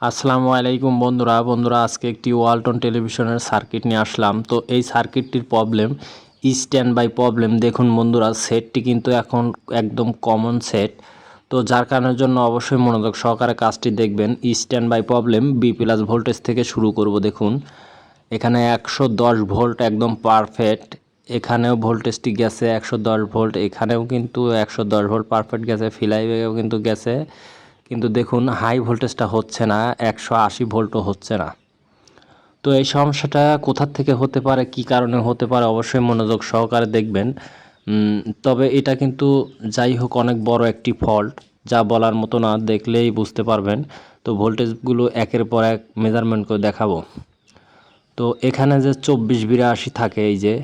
আসসালামু আলাইকুম বন্ধুরা। বন্ধুরা, আজকে একটি ওয়ালটন টেলিভিশনের সার্কিট নিয়ে আসলাম। তো এই সার্কিটটির প্রবলেম স্ট্যান্ড বাই প্রবলেম দেখুন বন্ধুরা সেটটি কিন্তু এখন একদম কমন সেট তো যার কারণের জন্য অবশ্যই মনোযোগ সহকারে কাজটি দেখবেন। Stand by problem B plus voltage থেকে শুরু করব, দেখুন। এখানে একশো দশ ভোল্ট একদম পারফেক্ট এখানেও ভোল্টেজটি গেছে একশো দশ ভোল্ট এখানেও কিন্তু একশো দশ ভোল্ট পারফেক্ট গেছে ফিলাইভেও কিন্তু গেছে। কিন্তু দেখুন হাই ভোল্টেজটা হচ্ছে না, একশো আশি ভোল্টও হচ্ছে না। তো এই সমস্যাটা কোথার থেকে হতে পারে, কি কারণে হতে পারে, অবশ্যই মনোযোগ সহকারে দেখবেন। তবে এটা কিন্তু যাই হোক অনেক বড় একটি ফল্ট যা বলার মতো না, দেখলেই বুঝতে পারবেন। তো ভোল্টেজগুলো একের পর এক মেজারমেন্ট করে দেখাবো। তো এখানে যে চব্বিশ বিরাশি থাকে, এই যে,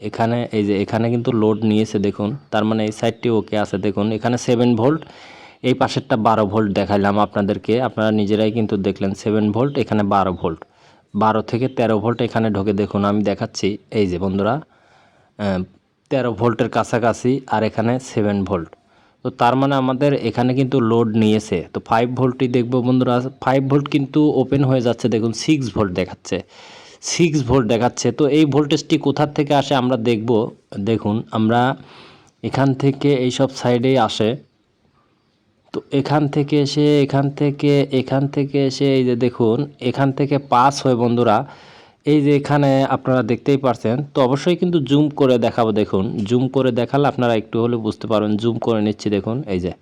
এখানে, এই যে, এখানে কিন্তু লোড নিয়েছে, দেখুন। তার মানে এই সাইডটি ওকে আছে, দেখুন। এখানে সেভেন ভোল্ট এই পাশেরটা বারো ভোল্ট দেখাইলাম আপনাদেরকে। আপনারা নিজেরাই কিন্তু দেখলেন সেভেন ভোল্ট, এখানে বারো ভোল্ট। বারো থেকে তেরো ভোল্ট এখানে ঢোকে দেখুন, আমি দেখাচ্ছি। এই যে বন্ধুরা তেরো ভোল্টের কাছাকাছি আর এখানে সেভেন ভোল্ট। তো তার মানে আমাদের এখানে কিন্তু লোড নিয়েছে। তো ফাইভ ভোল্টই দেখব বন্ধুরা ফাইভ ভোল্ট কিন্তু ওপেন হয়ে যাচ্ছে, দেখুন সিক্স ভোল্ট দেখাচ্ছে। সিক্স ভোল্ট দেখাচ্ছে। তো এই ভোল্টেজটি কোথার থেকে আসে আমরা দেখব, দেখুন, আমরা এখান থেকে এই সব সাইডেই আসে। তো এখান থেকে এসে, এখান থেকে এখান থেকে এসে এই যে দেখুন, এখান থেকে পাস হয়ে বন্ধুরা। এই যে এখানে আপনারা দেখতেই পারছেন, তো অবশ্যই কিন্তু জুম করে দেখাবো দেখুন। জুম করে দেখালে আপনারা একটু হলে বুঝতে পারবেন। জুম করে নিচ্ছি দেখুন, এই যে।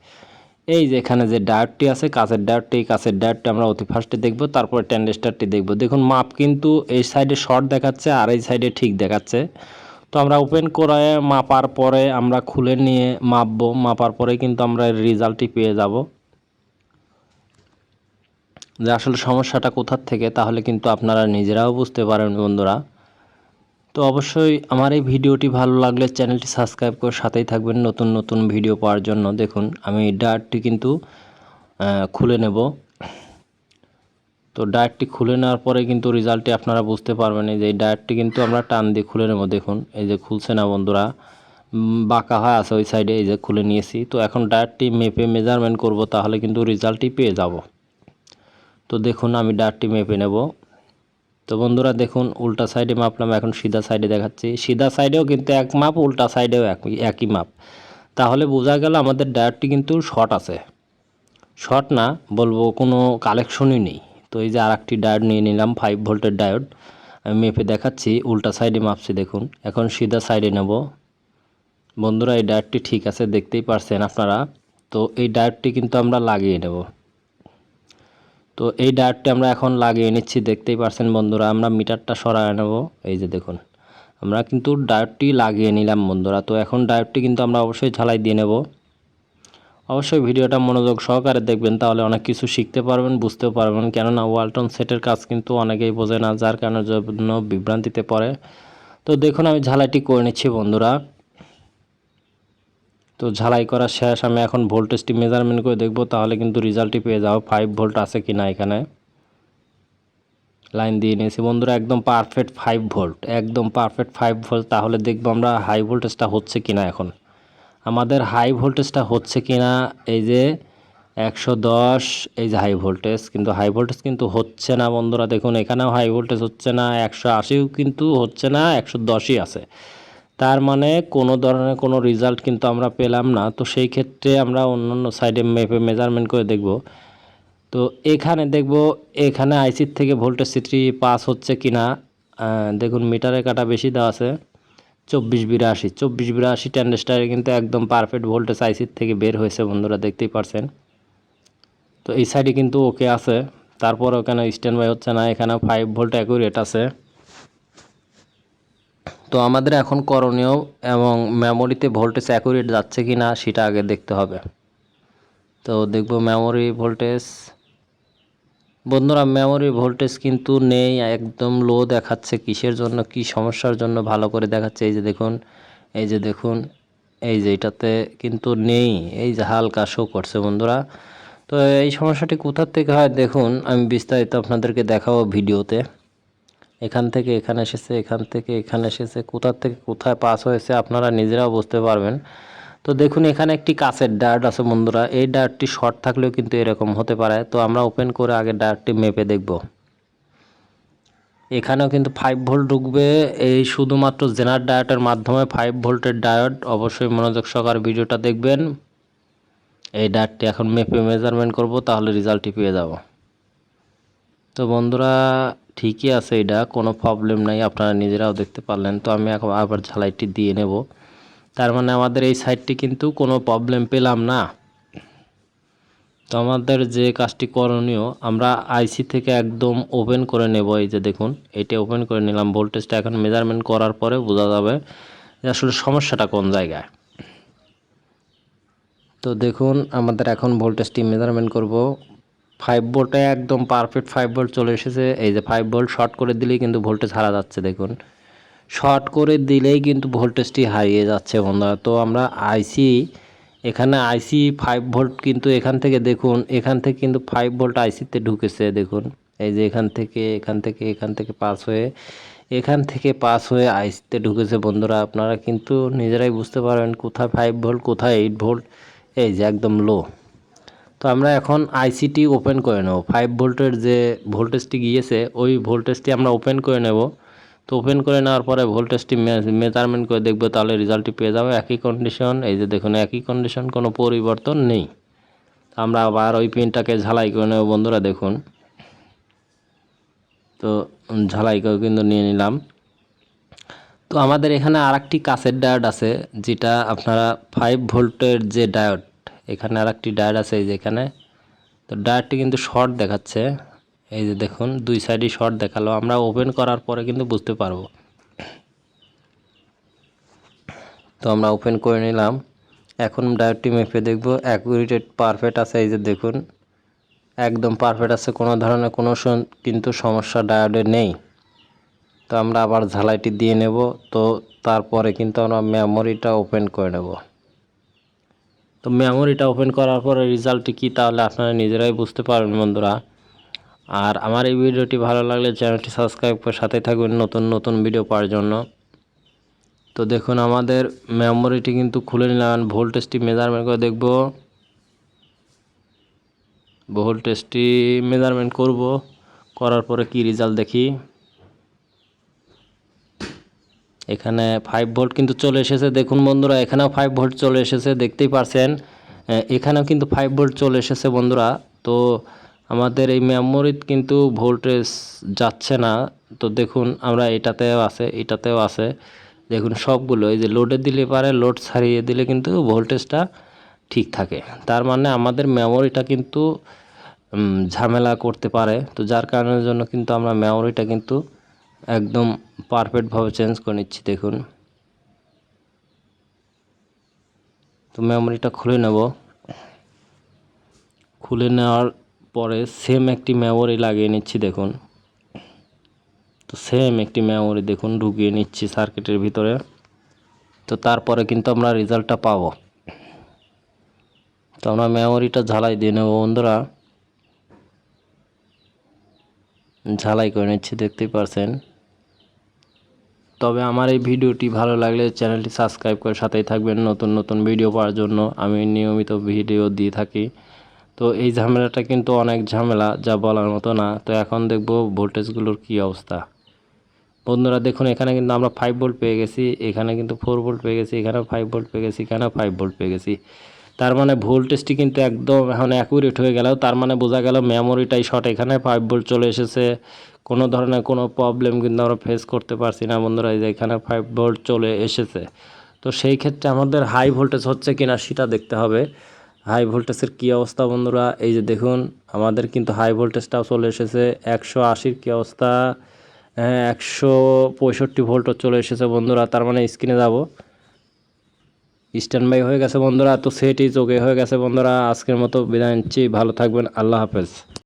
এই যে এখানে যে ডায়োডটি আছে কাছের ডায়োডটি, এই কাছের ডায়োডটি আমরা অতি ফার্স্টে দেখব, তারপরে ট্যান্ডেস্টারটি দেখব। দেখুন, মাপ কিন্তু এই সাইডে শর্ট দেখাচ্ছে আর এই সাইডে ঠিক দেখাচ্ছে। তো আমরা ওপেন করে মাপার পরে আমরা খুলে নিয়ে মাপবো। মাপার পরে কিন্তু আমরা রেজাল্টটি পেয়ে যাব। যে আসলে সমস্যাটা কোথার থেকে, তাহলে কিন্তু আপনারা নিজেরাও বুঝতে পারেন বন্ধুরা। তো অবশ্যই আমার এই ভিডিওটি ভালো লাগলে চ্যানেলটি সাবস্ক্রাইব করে সাথেই থাকবেন নতুন নতুন ভিডিও পাওয়ার জন্য। দেখুন, আমি ডায়ারটি কিন্তু খুলে নেব। তো ডায়ারটি খুলে নেওয়ার পরে কিন্তু রেজাল্টটি আপনারা বুঝতে পারবেন। এই যে এই ডায়ারটি কিন্তু আমরা টান দিয়ে খুলে নেব, দেখুন। এই যে খুলছে না বন্ধুরা বাঁকা হয় আছে ওই সাইডে, এই যে খুলে নিয়েছি। তো এখন ডায়ারটি মেপে মেজারমেন্ট করব, তাহলে কিন্তু রেজাল্টটি পেয়ে যাব। তো দেখুন, আমি ডায়ারটি মেপে নেব। তো বন্ধুরা, দেখুন, উল্টা সাইডে মাপলাম, এখন সিধা সাইডে দেখাচ্ছি। সিধা সাইডেও কিন্তু এক মাপ, উল্টা সাইডেও একই মাপ। তাহলে বোঝা গেল আমাদের ডায়োডটি কিন্তু শর্ট আছে। শর্ট না, বলব কোনো কালেকশনই নেই। তো এই যে আর একটি ডায়োড নিয়ে নিলাম ফাইভ ভোল্টের ডায়োড। আমি মেপে দেখাচ্ছি, উল্টা সাইডে মাপছি, দেখুন। এখন সিধা সাইডে নেব। বন্ধুরা, এই ডায়োডটি ঠিক আছে, দেখতেই পারছেন আপনারা। তো এই ডায়োডটি কিন্তু আমরা লাগিয়ে নেব। তো এই ডায়োডটি আমরা এখন লাগিয়ে নিচ্ছি, দেখতেই পারছেন বন্ধুরা, আমরা মিটারটা সরায় নেব। এই যে দেখুন, আমরা কিন্তু ডায়োডটি লাগিয়ে নিলাম বন্ধুরা। তো এখন ডায়োডটি কিন্তু আমরা অবশ্যই ঝালাই দিয়ে নেব। অবশ্যই ভিডিওটা মনোযোগ সহকারে দেখবেন, তাহলে অনেক কিছু শিখতে পারবেন, বুঝতেও পারবেন। কেননা ওয়ালটন সেটের কাজ কিন্তু অনেকেই বোঝে না, যার কারণে জন্য বিভ্রান্তিতে পড়ে। তো দেখুন, আমি ঝালাইটি করে নিচ্ছি বন্ধুরা। তো ঝালাই করা শেষ, আমি এখন ভোল্টেজটি মেজারমেন্ট করে দেখব, তাহলে কিন্তু রেজাল্টটি পেয়ে যাব ফাইভ ভোল্ট আছে কি না এখানে। লাইন দিয়ে নিয়েছি। বন্ধুরা, একদম পারফেক্ট ফাইভ ভোল্ট একদম পারফেক্ট ফাইভ ভোল্ট তাহলে দেখব আমরা হাই ভোল্টেজটা হচ্ছে কি না এখন। আমাদের হাই ভোল্টেজটা হচ্ছে কি না এই যে একশো দশ, এই যে হাই ভোল্টেজ কিন্তু হাই ভোল্টেজ কিন্তু হচ্ছে না বন্ধুরা। দেখুন, এখানেও হাই ভোল্টেজ হচ্ছে না, একশো আশিও কিন্তু হচ্ছে না, একশো দশই আছে। তার মানে কোনো ধরনের কোনো রেজাল্ট কিন্তু আমরা পেলাম না। তো সেই ক্ষেত্রে আমরা অন্য অন্য সাইডে মেপে মেজারমেন্ট করে দেখব। তো এখানে দেখব, এখানে আইসির থেকে ভোল্টেজ সিটি পাস হচ্ছে কি না দেখুন মিটারে কাটা বেশি দেওয়া আছে। চব্বিশ বিরাশি চব্বিশ বিরাশি ট্যান্ডেস্টারে কিন্তু একদম পারফেক্ট ভোল্টেজ আইসির থেকে বের হয়েছে বন্ধুরা, দেখতেই পারছেন। তো এই সাইডে কিন্তু ওকে আছে তারপর ওখানে স্ট্যান্ড বাই হচ্ছে না এখানে ফাইভ ভোল্ট অ্যাকুরেট আছে। তো আমাদের এখন করণীয় এবং মেমোরিতে ভোল্টেজ অ্যাকুরেট যাচ্ছে কি না সেটা আগে দেখতে হবে। তো দেখব মেমোরি ভোল্টেজ বন্ধুরা মেমোরি ভোল্টেজ কিন্তু নেই, একদম লো দেখাচ্ছে কিসের জন্য, কি সমস্যার জন্য ভালো করে দেখাচ্ছে, এই যে দেখুন, এই যে দেখুন, এই যে এটাতে কিন্তু নেই, এই যে হালকা শো করছে বন্ধুরা। তো এই সমস্যাটি কোথার থেকে হয়? দেখুন, আমি বিস্তারিত আপনাদেরকে দেখাবো ভিডিওতে। এখান থেকে এখানে এসেছে, এখান থেকে এখানে এসেছে, কোথার থেকে কোথায় পাস হয়েছে আপনারা নিজেরাও বুঝতে পারবেন। তো দেখুন, এখানে একটি কাঁচের ডার্ট আছে বন্ধুরা। এই ডার্টটি শর্ট থাকলেও কিন্তু এরকম হতে পারে। তো আমরা ওপেন করে আগে ডার্টটি মেপে দেখব। এখানেও কিন্তু ফাইভ ভোল্ট ঢুকবে। এই শুধুমাত্র জেনার ডায়োডের মাধ্যমে ফাইভ ভোল্টের ডায়োড অবশ্যই মনোযোগ সহকারে ভিডিওটা দেখবেন। এই ডায়োডটি এখন মেপে মেজারমেন্ট করব, তাহলে রেজাল্টটি পেয়ে যাব। তো বন্ধুরা, ঠিকই আছে এটা। কোনো প্রবলেম নাই, আপনারা নিজেরাও দেখতে পারলেন। তো আমি এখন আবার ঝালাইটি দিয়ে নেব। তার মানে আমাদের এই সাইডটি কিন্তু কোনো প্রবলেম পেলাম না। তো আমাদের যে কাজটি করণীয়, আমরা আইসি থেকে একদম ওপেন করে নেব। এই যে দেখুন, এটা ওপেন করে নিলাম। ভোল্টেজটা এখন মেজারমেন্ট করার পরে বোঝা যাবে যে আসলে সমস্যাটা কোন জায়গায়। তো দেখুন, আমাদের এখন ভোল্টেজটি মেজারমেন্ট করব। ফাইভ ভোল্টে একদম পারফেক্ট ফাইভ ভোল্ট চলে এসেছে। এই যে ফাইভ ভোল্ট শর্ট করে দিলেই কিন্তু ভোল্টেজ হারা যাচ্ছে, দেখুন। শর্ট করে দিলেই কিন্তু ভোল্টেজটি হারিয়ে যাচ্ছে বন্ধুরা। তো আমরা আইসি এখানে আইসি ফাইভ ভোল্ট কিন্তু এখান থেকে দেখুন, এখান থেকে কিন্তু ফাইভ ভোল্ট আইসিতে ঢুকেছে, দেখুন। এই যে এখান থেকে এখান থেকে এখান থেকে পাস হয়ে, এখান থেকে পাস হয়ে আইসিতে ঢুকেছে বন্ধুরা। আপনারা কিন্তু নিজেরাই বুঝতে পারবেন কোথায় ফাইভ ভোল্ট কোথায় এইট ভোল্ট এই যে একদম লো তো আমরা এখন আইসিটি ওপেন করে নেব। ফাইভ ভোল্টের যে ভোল্টেজটি গিয়েছে, ওই ভোল্টেজটি আমরা ওপেন করে নেব। তো ওপেন করে নেওয়ার পরে ভোল্টেজটি মেজারমেন্ট করে দেখব, তাহলে রেজাল্টটি পেয়ে যাবে একই কন্ডিশন এই যে দেখুন, একই কন্ডিশন কোনো পরিবর্তন নেই। আমরা আবার ওই পিনটাকে ঝালাই করে নেব বন্ধুরা, দেখুন। তো ঝালাই করে কিন্তু নিয়ে নিলাম। তো আমাদের এখানে আর একটি কাছের ডায়োড আছে, যেটা আপনারা ফাইভ ভোল্টের যে ডায়োড এখানে আর একটি ডায়োড আছে এই যে এখানে। তো ডায়োডটি কিন্তু শর্ট দেখাচ্ছে। এই যে দেখুন, দুই সাইডই শর্ট দেখাল। আমরা ওপেন করার পরে কিন্তু বুঝতে পারব। তো আমরা ওপেন করে নিলাম। এখন ডায়োডটি মেপে দেখব অ্যাকুরেটেড পারফেক্ট আছে। এই যে দেখুন, একদম পারফেক্ট আছে। কোনো ধরনের কোনো কিন্তু সমস্যা ডায়োডে নেই। তো আমরা আবার ঝালাইটি দিয়ে নেব। তো তারপরে কিন্তু আমরা মেমোরিটা ওপেন করে নেব। তো মেমোরিটা ওপেন করার পরে রেজাল্টটি কী তাহলে আপনারা নিজেরাই বুঝতে পারবেন বন্ধুরা। আর আমার এই ভিডিওটি ভালো লাগলে চ্যানেলটি সাবস্ক্রাইব করে সাথে থাকবেন নতুন নতুন ভিডিও পাওয়ার জন্য। তো দেখুন, আমাদের মেমোরিটি কিন্তু খুলে নিলাম ভোল্টেজটি মেজারমেন্ট করে দেখব। ভোল্টেজটি মেজারমেন্ট করব, করার পরে কি রেজাল্ট দেখি। এখানে ফাইভ ভোল্ট কিন্তু চলে এসেছে। দেখুন বন্ধুরা, এখানেও ফাইভ ভোল্ট চলে এসেছে, দেখতেই পারছেন। এখানেও কিন্তু ফাইভ ভোল্ট চলে এসেছে বন্ধুরা। তো আমাদের এই মেমোরিত কিন্তু ভোল্টেজ যাচ্ছে না। তো দেখুন, আমরা এটাতেও আছে এটাতেও আছে। দেখুন সবগুলো, এই যে লোডে দিলে পারে লোড ছাড়িয়ে দিলে কিন্তু ভোল্টেজটা ঠিক থাকে। তার মানে আমাদের মেমোরিটা কিন্তু ঝামেলা করতে পারে। তো যার কারণের জন্য কিন্তু আমরা মেমোরিটা কিন্তু একদম পারফেক্টভাবে চেঞ্জ করে নিচ্ছি, দেখুন। তো মেমোরিটা খুলে নেব। খুলে নেওয়ার পরে সেম একটি মেমোরি লাগিয়ে নিচ্ছি, দেখুন। তো সেম একটি মেমোরি দেখুন, ঢুকিয়ে নিচ্ছি সার্কিটের ভিতরে। তো তারপরে কিন্তু আমরা রেজাল্টটা পাবো। তো আমরা মেমোরিটা ঝালাই দিয়ে নেব, বন্ধুরা। ঝালাই করে নিচ্ছি, দেখতেই পারছেন। তবে আমার এই ভিডিওটি ভালো লাগলে চ্যানেলটি সাবস্ক্রাইব করে সাথেই থাকবেন। নতুন নতুন ভিডিও পাওয়ার জন্য আমি নিয়মিত ভিডিও দিয়ে থাকি। তো এই ঝামেলাটা কিন্তু অনেক ঝামেলা, যা বলার মতো না। তো এখন দেখব ভোল্টেজগুলোর কি অবস্থা। বন্ধুরা, দেখুন, এখানে কিন্তু আমরা ফাইভ ভোল্ট পেয়ে গেছি। এখানে কিন্তু ফোর ভোল্ট পেয়ে গেছি এখানে ফাইভ ভোল্ট পেয়ে গেছি, এখানেও ফাইভ ভোল্ট পেয়ে গেছি। তার মানে ভোল্টেজটি কিন্তু একদম এখন অ্যাকুরেট হয়ে গেল তার মানে বোঝা গেল মেমোরিটাই শর্ট এখানে ফাইভ ভোল্ট চলে এসেছে। কোনো ধরনের কোনো প্রবলেম কিন্তু আমরা ফেস করতে পারছি না বন্ধুরা, এই যে এখানে ফাইভ ভোল্ট চলে এসেছে। তো সেই ক্ষেত্রে আমাদের হাই ভোল্টেজ হচ্ছে কিনা, সেটা দেখতে হবে। হাই ভোল্টেজের কী অবস্থা বন্ধুরা? এই যে দেখুন, আমাদের কিন্তু হাই ভোল্টেজটাও চলে এসেছে। একশো আশির কী অবস্থা? হ্যাঁ একশো পঁয়ষট্টি ভোল্টও চলে এসেছে বন্ধুরা। তার মানে স্ক্রিনে যাব। স্ট্যান্ড বাই হয়ে গেছে বন্ধুরা। তো সেটি চোখে হয়ে গেছে বন্ধুরা। আজকের মতো বিদায় নিচ্ছি। ভালো থাকবেন। আল্লাহ হাফেজ।